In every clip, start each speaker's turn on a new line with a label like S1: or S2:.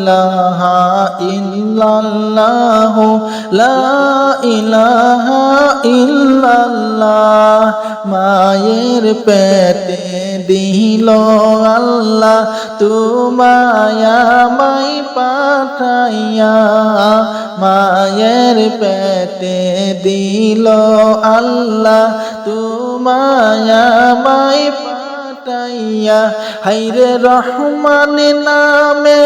S1: ইলাহা ইল্লাল্লাহ, লা ইলাহা ইল্লাল্লাহ, মায়ের পেটে দিল আল্লাহ, তুমায়া মাই পাঠাইয়া মায়ের পেটে দিল আল্লাহ, তুমায়া মাই পাঠাইয়া হাইরে রহমান নামে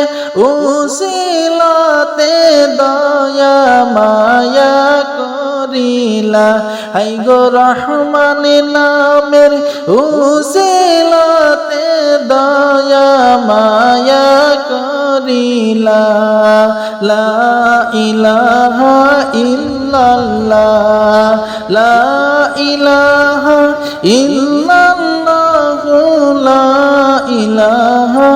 S1: উসিলাতে দয়া মায়া করিলা। হাই গো রহমান নামের উসিলাতে দয়া মায়া করিলা। লা ইলাহা ইল্লাল্লাহ, লা ইলাহা ইল্লাল্লাহ।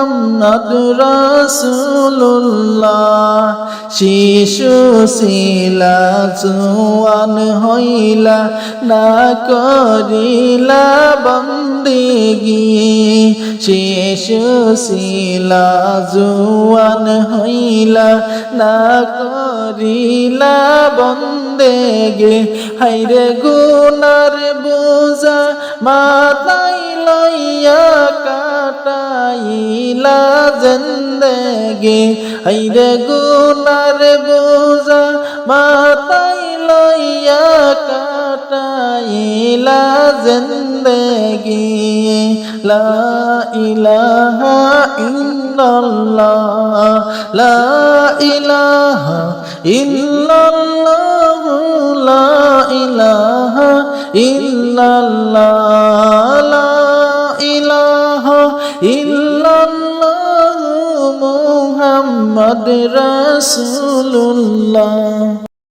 S1: মুহাম্মদ রাসূলুল্লাহ। শিশু শিলা জোয়ান হইলা, না করিলা বন্দিগি। শিশু শিলা জোয়ান হইলা, না করিলা বন্দেগে। হাইরে গুনার বোঝা মাতাই কাটাইলা জিন্দেগে, হাইরে গুনার বোঝা মাতাই লইয়া কাটাইলা জিন্দেগি। লা ইলাহা ইল্লাল্লাহ, লা ইলাহা ইল্লাল্লাহ, লা ইলাহা ইল্লাল্লাহ, লা ইলাহা ইল্লাল্লাহ মুহাম্মদ রাসূলুল্লাহ।